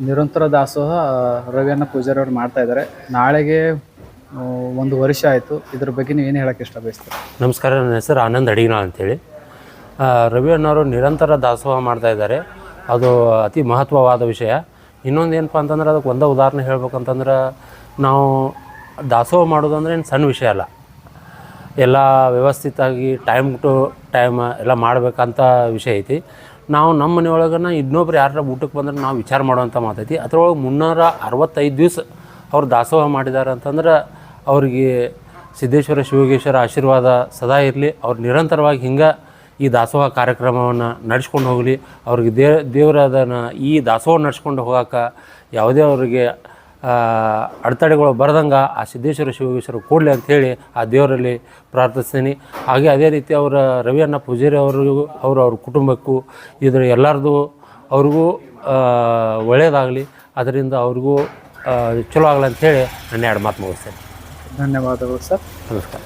ನಿರಂತರ ದಾಸೋಹ ರವಿಯನ್ನ ಪೂಜಾರಿ ಅವ್ರು ಮಾಡ್ತಾ ಇದ್ದಾರೆ. ನಾಳೆಗೆ ಒಂದು ವರ್ಷ ಆಯಿತು. ಇದ್ರ ಬಗ್ಗೆ ನೀವು ಏನು ಹೇಳಕ್ಕೆ ಇಷ್ಟ ಬಯಸ್ತೀರಾ ನಮಸ್ಕಾರ, ನನ್ನ ಹೆಸರು ಆನಂದ್ ಅಡಿಗಿನ ಅಂತೇಳಿ. ರವಿ ಅಣ್ಣವರು ನಿರಂತರ ದಾಸೋಹ ಮಾಡ್ತಾ ಇದ್ದಾರೆ. ಅದು ಅತಿ ಮಹತ್ವವಾದ ವಿಷಯ. ಇನ್ನೊಂದು ಏನಪ್ಪ ಅಂತಂದ್ರೆ, ಅದಕ್ಕೆ ಒಂದೇ ಉದಾಹರಣೆ ಹೇಳ್ಬೇಕಂತಂದ್ರೆ, ನಾವು ದಾಸೋಹ ಮಾಡೋದಂದ್ರೆ ಏನು ಸಣ್ಣ ವಿಷಯ ಅಲ್ಲ. ಎಲ್ಲ ವ್ಯವಸ್ಥಿತವಾಗಿ ಟೈಮ್ ಟು ಟೈಮ್ ಎಲ್ಲ ಮಾಡಬೇಕಂತ ವಿಷಯ ಐತಿ. ನಾವು ನಮ್ಮ ಮನೆಯೊಳಗನ ಇನ್ನೊಬ್ರು ಯಾರ ಊಟಕ್ಕೆ ಬಂದ್ರೆ ನಾವು ವಿಚಾರ ಮಾಡುವಂಥ ಮಾತೈತಿ ಅದ್ರೊಳಗೆ ಮುನ್ನೂರ ಅರವತ್ತೈದು ದಿವಸ ಅವ್ರು ದಾಸೋಹ ಮಾಡಿದ್ದಾರೆ ಅಂತಂದ್ರೆ ಅವ್ರಿಗೆ ಸಿದ್ದೇಶ್ವರ ಶಿವಗೇಶ್ವರ ಆಶೀರ್ವಾದ ಸದಾ ಇರಲಿ. ಅವ್ರು ನಿರಂತರವಾಗಿ ಹಿಂಗೆ ಈ ದಾಸೋಹ ಕಾರ್ಯಕ್ರಮವನ್ನು ನಡೆಸ್ಕೊಂಡು ಹೋಗಲಿ. ಅವ್ರಿಗೆ ದೇ ದೇವರ ಅದನ್ನು ಈ ದಾಸೋಹ ನಡೆಸ್ಕೊಂಡು ಹೋಗೋಕೆ ಯಾವುದೇ ಅವರಿಗೆ ಅಡೆತಡೆಗಳು ಬರದಂಗೆ ಆ ಸಿದ್ದೇಶ್ವರ ಶಿವಗೇಶ್ವರ ಕೂಡಲಿ ಅಂಥೇಳಿ ಆ ದೇವರಲ್ಲಿ ಪ್ರಾರ್ಥಿಸ್ತೀನಿ. ಹಾಗೆ ಅದೇ ರೀತಿ ಅವರ ರವಿಯಣ್ಣ ಪೂಜಾರಿ ಅವ್ರಿಗೂ ಅವರು ಅವ್ರ ಕುಟುಂಬಕ್ಕೂ ಇದರ ಎಲ್ಲರದು ಅವ್ರಿಗೂ ಒಳ್ಳೆಯದಾಗಲಿ ಅದರಿಂದ ಅವ್ರಿಗೂ ಚಲೋ ಆಗಲಿ ಅಂಥೇಳಿ ನನ್ನ ಎರಡು ಮಾತು ಮುಗಿಸ್ತೇನೆ. ಧನ್ಯವಾದಗಳು ಸರ್. ನಮಸ್ಕಾರ.